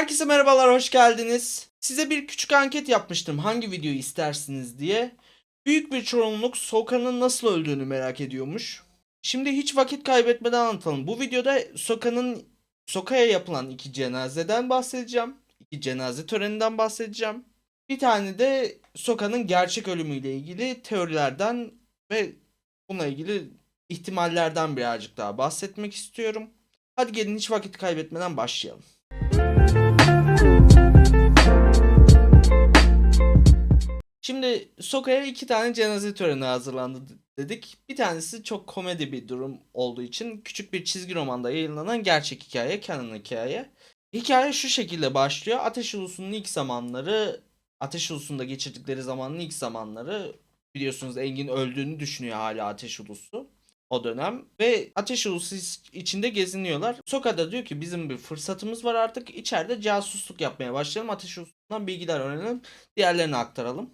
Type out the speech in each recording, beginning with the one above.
Herkese merhabalar, hoş geldiniz. Size bir küçük anket yapmıştım hangi videoyu istersiniz diye. Büyük bir çoğunluk Soka'nın nasıl öldüğünü merak ediyormuş. Şimdi hiç vakit kaybetmeden anlatalım. Bu videoda Soka'nın Soka'ya yapılan iki cenazeden bahsedeceğim. İki cenaze töreninden bahsedeceğim. Bir tane de Soka'nın gerçek ölümüyle ilgili teorilerden ve bununla ilgili ihtimallerden birazcık daha bahsetmek istiyorum. Hadi gelin hiç vakit kaybetmeden başlayalım. Şimdi Soka'ya iki tane cenaze töreni hazırlandı dedik. Bir tanesi çok komedi bir durum olduğu için küçük bir çizgi romanda yayınlanan gerçek hikaye, canon hikaye. Hikaye şu şekilde başlıyor. Ateş Ulusu'nun ilk zamanları, Ateş Ulusu'nda geçirdikleri zamanın ilk zamanları biliyorsunuz Engin öldüğünü düşünüyor hala Ateş Ulusu o dönem ve Ateş Ulusu içinde geziniyorlar. Soka'da diyor ki bizim bir fırsatımız var artık içeride casusluk yapmaya başlayalım. Ateş Ulusu'ndan bilgiler öğrenelim, diğerlerine aktaralım.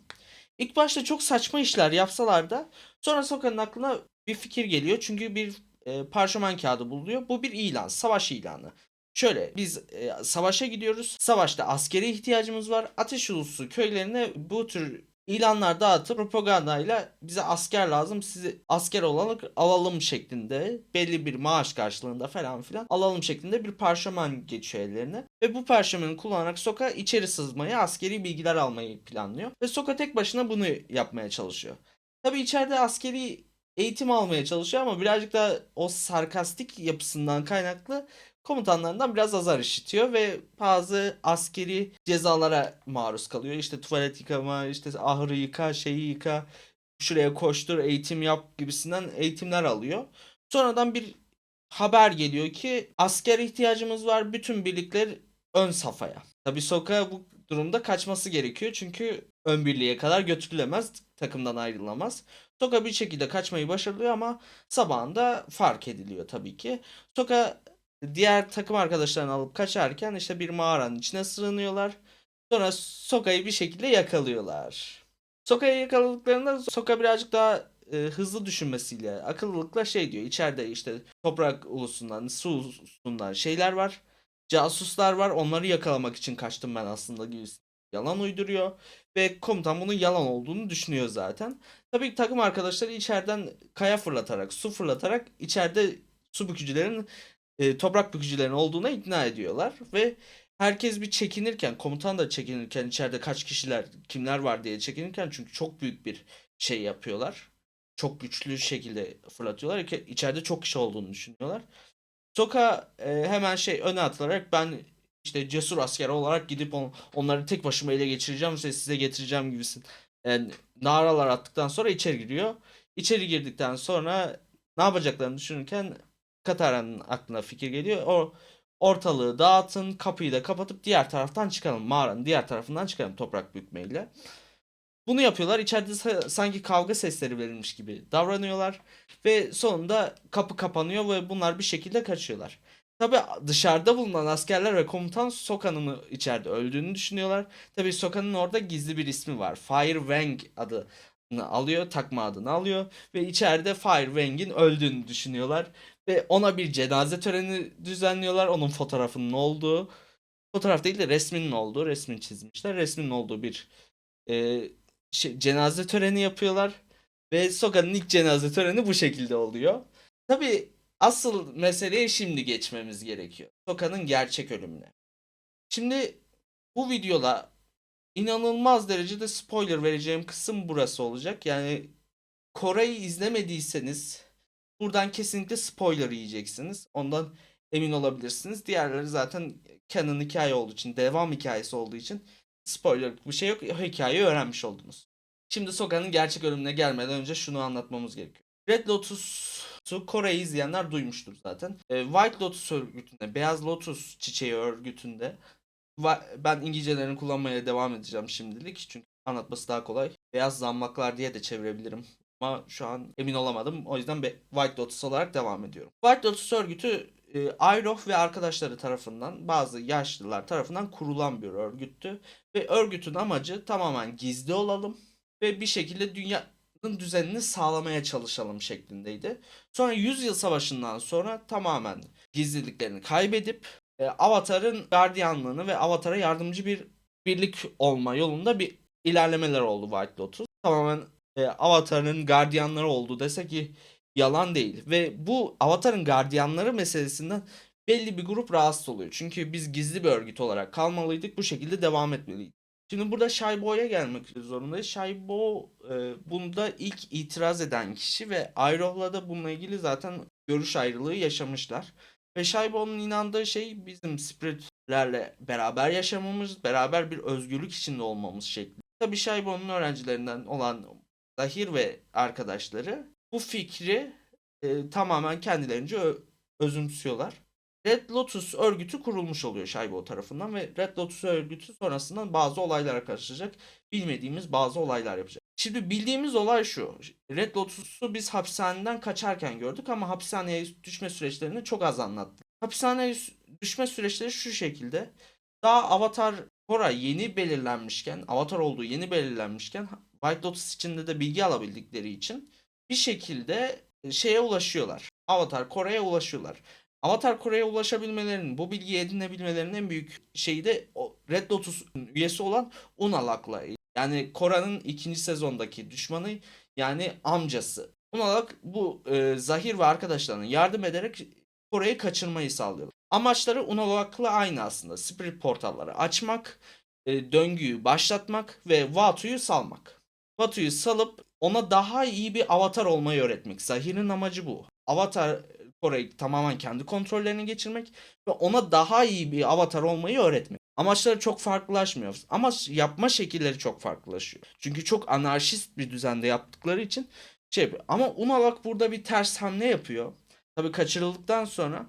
İlk başta çok saçma işler yapsalar da sonra Soka'nın aklına bir fikir geliyor. Çünkü bir e, parşömen kağıdı buluyor. Bu bir ilan, savaş ilanı. Şöyle biz e, savaşa gidiyoruz. Savaşta askeri ihtiyacımız var. Ateş Ulusu köylerine bu tür ilanlar dağıtıp propagandayla bize asker lazım sizi asker olalım alalım şeklinde belli bir maaş karşılığında falan filan alalım şeklinde bir parşömen geçiyor ellerine ve bu parşömeni kullanarak Soka içeri sızmayı askeri bilgiler almayı planlıyor ve Soka tek başına bunu yapmaya çalışıyor. Tabi içeride askeri eğitim almaya çalışıyor ama birazcık da o sarkastik yapısından kaynaklı komutanlarından biraz azar işitiyor ve bazı askeri cezalara maruz kalıyor. İşte tuvalet yıkama, işte ahırı yıka, şeyi yıka, şuraya koştur, eğitim yap gibisinden eğitimler alıyor. Sonradan bir haber geliyor ki asker ihtiyacımız var, bütün birlikler ön safhaya. Tabi Soka bu durumda kaçması gerekiyor çünkü ön birliğe kadar götürülemez, takımdan ayrılamaz. Soka bir şekilde kaçmayı başarıyor ama sabahında fark ediliyor tabii ki. Soka diğer takım arkadaşlarını alıp kaçarken işte bir mağaranın içine sığınıyorlar. Sonra Soka'yı bir şekilde yakalıyorlar. Soka'yı yakaladıklarında Soka birazcık daha e, hızlı düşünmesiyle, akıllılıkla şey diyor. İçeride işte toprak ulusundan, su ulusundan şeyler var. Casuslar var. Onları yakalamak için kaçtım ben aslında gibi yalan uyduruyor. Ve komutan bunun yalan olduğunu düşünüyor zaten. Tabii takım arkadaşları içeriden kaya fırlatarak, su fırlatarak içeride su bükücülerin e, toprak bükücülerin olduğuna ikna ediyorlar ve herkes bir çekinirken komutan da çekinirken içeride kaç kişiler kimler var diye çekinirken çünkü çok büyük bir şey yapıyorlar. Çok güçlü şekilde fırlatıyorlar. İçeride çok kişi olduğunu düşünüyorlar. Soka e, hemen şey öne atılarak ben işte cesur asker olarak gidip on, onları tek başıma ele geçireceğim ve size getireceğim gibisin. Yani naralar attıktan sonra içeri giriyor. İçeri girdikten sonra ne yapacaklarını düşünürken Katara'nın aklına fikir geliyor. O ortalığı dağıtın, kapıyı da kapatıp diğer taraftan çıkalım. Mağaranın diğer tarafından çıkalım toprak bükmeyle. Bunu yapıyorlar. İçeride sanki kavga sesleri verilmiş gibi davranıyorlar. Ve sonunda kapı kapanıyor ve bunlar bir şekilde kaçıyorlar. Tabi dışarıda bulunan askerler ve komutan Soka'nın içeride öldüğünü düşünüyorlar. Tabi Soka'nın orada gizli bir ismi var. Fire Wang adı alıyor, takma adını alıyor ve içeride Fire Wang'in öldüğünü düşünüyorlar ve ona bir cenaze töreni düzenliyorlar. Onun fotoğrafının olduğu, fotoğraf değil de resminin olduğu, resmini çizmişler. Resminin olduğu bir e, şey, cenaze töreni yapıyorlar ve Soka'nın ilk cenaze töreni bu şekilde oluyor. Tabi asıl meseleye şimdi geçmemiz gerekiyor. Soka'nın gerçek ölümüne. Şimdi bu videoda inanılmaz derecede spoiler vereceğim kısım burası olacak. Yani Kore'yi izlemediyseniz buradan kesinlikle spoiler yiyeceksiniz. Ondan emin olabilirsiniz. Diğerleri zaten canon hikaye olduğu için, devam hikayesi olduğu için spoiler bir şey yok. Hikayeyi öğrenmiş oldunuz. Şimdi Soka'nın gerçek ölümüne gelmeden önce şunu anlatmamız gerekiyor. Red Lotus'u Kore'yi izleyenler duymuştur zaten. E, White Lotus örgütünde, Beyaz Lotus çiçeği örgütünde ben İngilizcelerini kullanmaya devam edeceğim şimdilik. Çünkü anlatması daha kolay. Beyaz zammaklar diye de çevirebilirim. Ama şu an emin olamadım. O yüzden White Lotus olarak devam ediyorum. White Lotus örgütü e, Ayrof ve arkadaşları tarafından bazı yaşlılar tarafından kurulan bir örgüttü. Ve örgütün amacı tamamen gizli olalım ve bir şekilde dünyanın düzenini sağlamaya çalışalım şeklindeydi. Sonra 100 yıl savaşından sonra tamamen gizliliklerini kaybedip e, Avatar'ın gardiyanlığını ve Avatar'a yardımcı bir birlik olma yolunda bir ilerlemeler oldu White Lotus. Tamamen e, Avatar'ın gardiyanları oldu dese ki yalan değil. Ve bu Avatar'ın gardiyanları meselesinden belli bir grup rahatsız oluyor. Çünkü biz gizli bir örgüt olarak kalmalıydık. Bu şekilde devam etmeliydik. Şimdi burada Shaibo'ya gelmek zorundayız. Shaibo e, bunda ilk itiraz eden kişi ve Iroh'la da bununla ilgili zaten görüş ayrılığı yaşamışlar. Ve Shaibo'nun inandığı şey bizim spiritlerle beraber yaşamamız, beraber bir özgürlük içinde olmamız şekli. Tabii Shaibo'nun öğrencilerinden olan Zahir ve arkadaşları bu fikri e, tamamen kendilerince özümsüyorlar. Red Lotus örgütü kurulmuş oluyor Shaibo tarafından ve Red Lotus örgütü sonrasında bazı olaylara karışacak. Bilmediğimiz bazı olaylar yapacak. Şimdi bildiğimiz olay şu. Red Lotus'u biz hapishaneden kaçarken gördük ama hapishaneye düşme süreçlerini çok az anlattı. Hapishaneye düşme süreçleri şu şekilde. Daha Avatar Korra yeni belirlenmişken, Avatar olduğu yeni belirlenmişken White Lotus içinde de bilgi alabildikleri için bir şekilde e, şeye ulaşıyorlar. Avatar Koray'a ulaşıyorlar. Avatar Kore'ye ulaşabilmelerinin, bu bilgiyi edinebilmelerinin en büyük şeyi de Red Lotus'un üyesi olan Unalak'la. Yani Kora'nın ikinci sezondaki düşmanı yani amcası. Unalak bu e, Zahir ve arkadaşlarına yardım ederek Kore'yi kaçırmayı sağlıyor. Amaçları Unalak'la aynı aslında. Spirit portalları açmak, e, döngüyü başlatmak ve Vatu'yu salmak. Vatu'yu salıp ona daha iyi bir avatar olmayı öğretmek. Zahir'in amacı bu. Avatar Kore'yi tamamen kendi kontrollerine geçirmek ve ona daha iyi bir avatar olmayı öğretmek. Amaçları çok farklılaşmıyor. Ama yapma şekilleri çok farklılaşıyor. Çünkü çok anarşist bir düzende yaptıkları için şey yapıyor. Ama Unalak burada bir ters hamle yapıyor. Tabii kaçırıldıktan sonra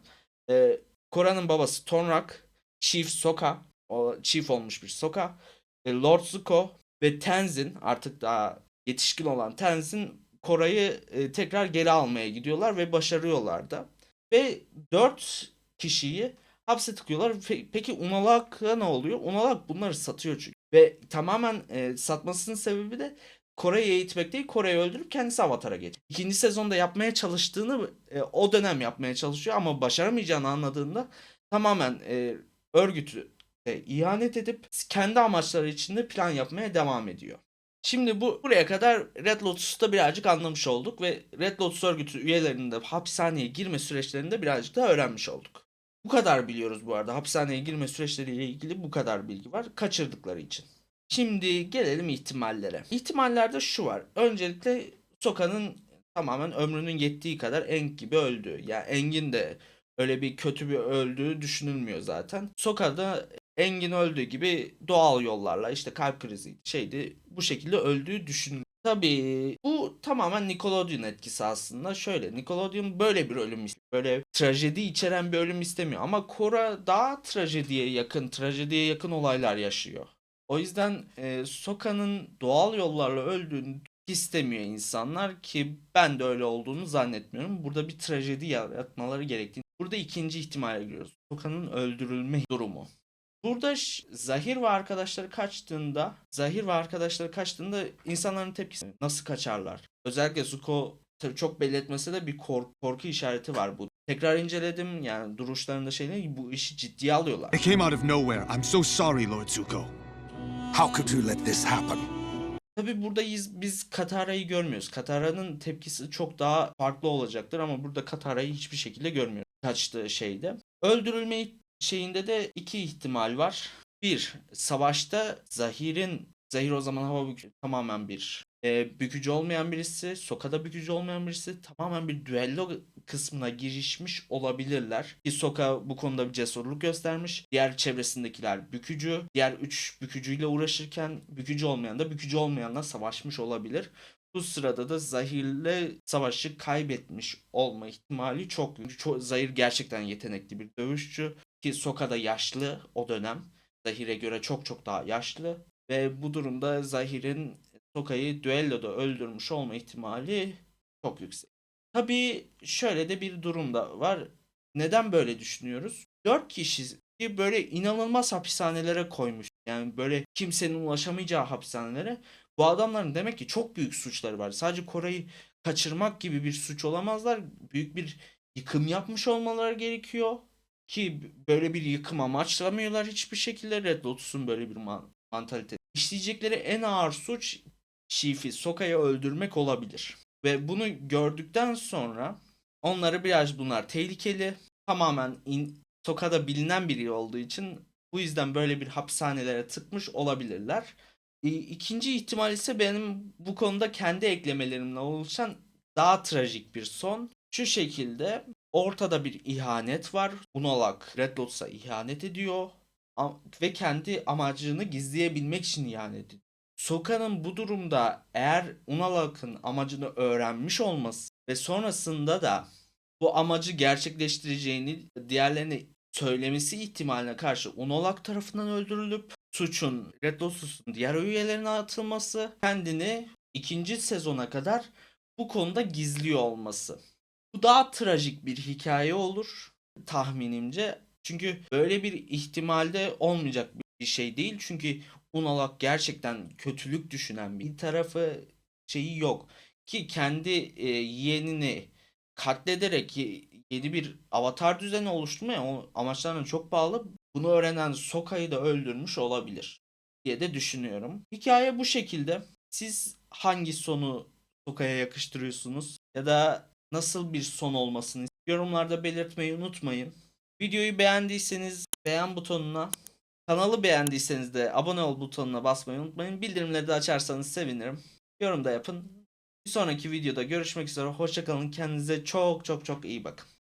e, Kora'nın babası Tonrak, Chief Soka, o Chief olmuş bir Soka, e, Lord Zuko ve Tenzin artık daha yetişkin olan Tenzin Koray'ı e, tekrar geri almaya gidiyorlar ve başarıyorlar da. Ve 4 kişiyi hapse tıkıyorlar. Pe- peki Unalak'a ne oluyor? Unalak bunları satıyor çünkü. Ve tamamen e, satmasının sebebi de Kore'yi eğitmek değil, Kore'yi öldürüp kendisi Avatar'a geçiyor. İkinci sezonda yapmaya çalıştığını e, o dönem yapmaya çalışıyor ama başaramayacağını anladığında tamamen e, örgütü e, ihanet edip kendi amaçları içinde plan yapmaya devam ediyor. Şimdi bu buraya kadar Red Lotus'ta birazcık anlamış olduk ve Red Lotus örgütü üyelerinin de hapishaneye girme süreçlerini de birazcık daha öğrenmiş olduk. Bu kadar biliyoruz bu arada. Hapishaneye girme süreçleriyle ilgili bu kadar bilgi var. Kaçırdıkları için. Şimdi gelelim ihtimallere. İhtimallerde şu var. Öncelikle Soka'nın tamamen ömrünün yettiği kadar Eng gibi öldü. Yani Engin de öyle bir kötü bir öldüğü düşünülmüyor zaten. Soka'da Engin öldüğü gibi doğal yollarla işte kalp krizi şeydi bu şekilde öldüğü düşünülüyor. Tabii bu tamamen Nickelodeon etkisi aslında. Şöyle Nickelodeon böyle bir ölüm istemiyor. Böyle trajedi içeren bir ölüm istemiyor. Ama Korra daha trajediye yakın, trajediye yakın olaylar yaşıyor. O yüzden e, Soka'nın doğal yollarla öldüğünü istemiyor insanlar ki ben de öyle olduğunu zannetmiyorum. Burada bir trajedi yaratmaları gerektiğini. Burada ikinci ihtimale giriyoruz. Soka'nın öldürülme durumu. Burada Zahir ve arkadaşları kaçtığında, Zahir ve arkadaşları kaçtığında insanların tepkisi nasıl kaçarlar? Özellikle Zuko tabii çok belli etmese de bir kork- korku işareti var bu. Tekrar inceledim yani duruşlarında şeyler bu işi ciddiye alıyorlar. I came out of nowhere. I'm so sorry, Lord Zuko. How could you let this happen? Tabii buradayız biz Katara'yı görmüyoruz. Katara'nın tepkisi çok daha farklı olacaktır ama burada Katara'yı hiçbir şekilde görmüyoruz. Kaçtığı şeyde. Öldürülme şeyinde de iki ihtimal var. Bir, savaşta Zahir'in Zahir o zaman hava bükücü tamamen bir e, bükücü olmayan birisi, Soka'da bükücü olmayan birisi tamamen bir düello kısmına girişmiş olabilirler. Ki Soka bu konuda bir cesurluk göstermiş. Diğer çevresindekiler bükücü. Diğer üç bükücüyle uğraşırken bükücü olmayan da bükücü olmayanla savaşmış olabilir. Bu sırada da Zahir'le savaşı kaybetmiş olma ihtimali çok büyük. Çok, Zahir gerçekten yetenekli bir dövüşçü. Ki Soka da yaşlı o dönem. Zahir'e göre çok çok daha yaşlı. Ve bu durumda Zahir'in Soka'yı düelloda öldürmüş olma ihtimali çok yüksek. Tabii şöyle de bir durum da var. Neden böyle düşünüyoruz? 4 kişi böyle inanılmaz hapishanelere koymuş. Yani böyle kimsenin ulaşamayacağı hapishanelere. Bu adamların demek ki çok büyük suçları var. Sadece Koray'ı kaçırmak gibi bir suç olamazlar. Büyük bir yıkım yapmış olmaları gerekiyor. Ki böyle bir yıkım amaçlamıyorlar hiçbir şekilde Red Lotus'un böyle bir man- mantalite. İşleyecekleri en ağır suç Chief'i Soka'yı öldürmek olabilir. Ve bunu gördükten sonra onları biraz bunlar tehlikeli. Tamamen in, Soka'da bilinen biri olduğu için bu yüzden böyle bir hapishanelere tıkmış olabilirler. İkinci ihtimal ise benim bu konuda kendi eklemelerimle oluşan daha trajik bir son. Şu şekilde ortada bir ihanet var. Unalak Red Lotus'a ihanet ediyor. Ve kendi amacını gizleyebilmek için ihanet ediyor. Soka'nın bu durumda eğer Unalak'ın amacını öğrenmiş olması ve sonrasında da bu amacı gerçekleştireceğini diğerlerine söylemesi ihtimaline karşı Unalak tarafından öldürülüp suçun Red Lotus'un diğer üyelerine atılması kendini ikinci sezona kadar bu konuda gizliyor olması. Bu daha trajik bir hikaye olur tahminimce. Çünkü böyle bir ihtimalde olmayacak bir şey değil. Çünkü Unalak gerçekten kötülük düşünen bir tarafı şeyi yok. Ki kendi e, yeğenini katlederek ye- yeni bir avatar düzeni oluşturmaya o amaçlarına çok bağlı. Bunu öğrenen Soka'yı da öldürmüş olabilir diye de düşünüyorum. Hikaye bu şekilde. Siz hangi sonu Soka'ya yakıştırıyorsunuz? Ya da nasıl bir son olmasını yorumlarda belirtmeyi unutmayın. Videoyu beğendiyseniz beğen butonuna, kanalı beğendiyseniz de abone ol butonuna basmayı unutmayın. Bildirimleri de açarsanız sevinirim. Yorum da yapın. Bir sonraki videoda görüşmek üzere. Hoşçakalın. Kendinize çok çok çok iyi bakın.